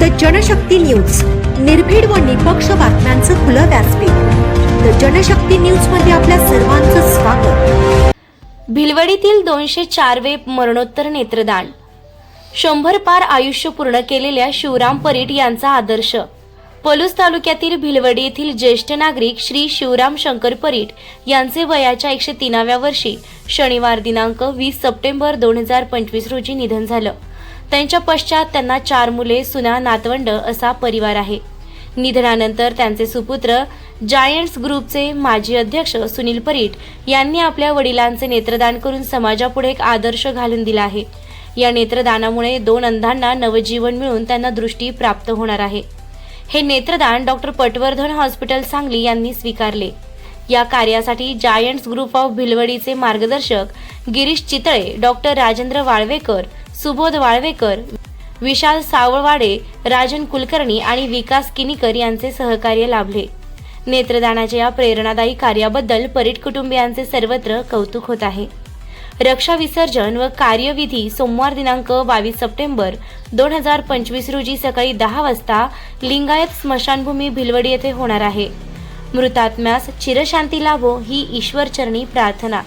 The Janshakti news. निर्भीड व निपक्ष बातम्यांचं खुलं व्यासपीठ. द जनशक्ती न्यूजमध्ये आपल्या सर्वांचं स्वागत. भिलवडीतील दोनशे चारवे मरणोत्तर नेत्रदान. शंभर पार आयुष्य पूर्ण केलेल्या शिवराम परीट यांचा आदर्श. पलूस तालुक्यातील भिलवडी येथील ज्येष्ठ नागरिक श्री शिवराम शंकर परीट यांचे वयाच्या एकशे तीनाव्या वर्षी शनिवार दिनांक वीस सप्टेंबर दोन हजार पंचवीस रोजी निधन झालं. त्यांच्या पश्चात त्यांना चार मुले सुना नातवंड असा परिवार आहे. निधनानंतर त्यांचे सुपुत्र जायंट्स ग्रुपचे माजी अध्यक्ष सुनील परीट यांनी आपल्या वडिलांचे नेत्रदान करून समाजापुढे एक आदर्श घालून दिला आहे. या नेत्रदानामुळे दोन अंधांना नवजीवन मिळून त्यांना दृष्टी प्राप्त होणार आहे. हे नेत्रदान डॉक्टर पटवर्धन हॉस्पिटल सांगली यांनी स्वीकारले. या कार्यासाठी जायंट्स ग्रुप ऑफ भिलवडीचे मार्गदर्शक गिरीश चितळे डॉक्टर राजेंद्र वाळवेकर सुबोध वाळवेकर विशाल सावळवाडे राजन कुलकर्णी आणि विकास किनीकर यांचे सहकार्य लाभले. नेत्रदानाच्या या प्रेरणादायी कार्याबद्दल परीट कुटुंबियांचे सर्वत्र कौतुक होत आहे. रक्षा विसर्जन व कार्यविधी सोमवार दिनांक बावीस सप्टेंबर दोन हजार पंचवीस रोजी सकाळी दहा वाजता लिंगायत स्मशानभूमी भिलवडी येथे होणार आहे. मृतात्म्यास चिरशांती लाभो ही ईश्वरचरणी प्रार्थना.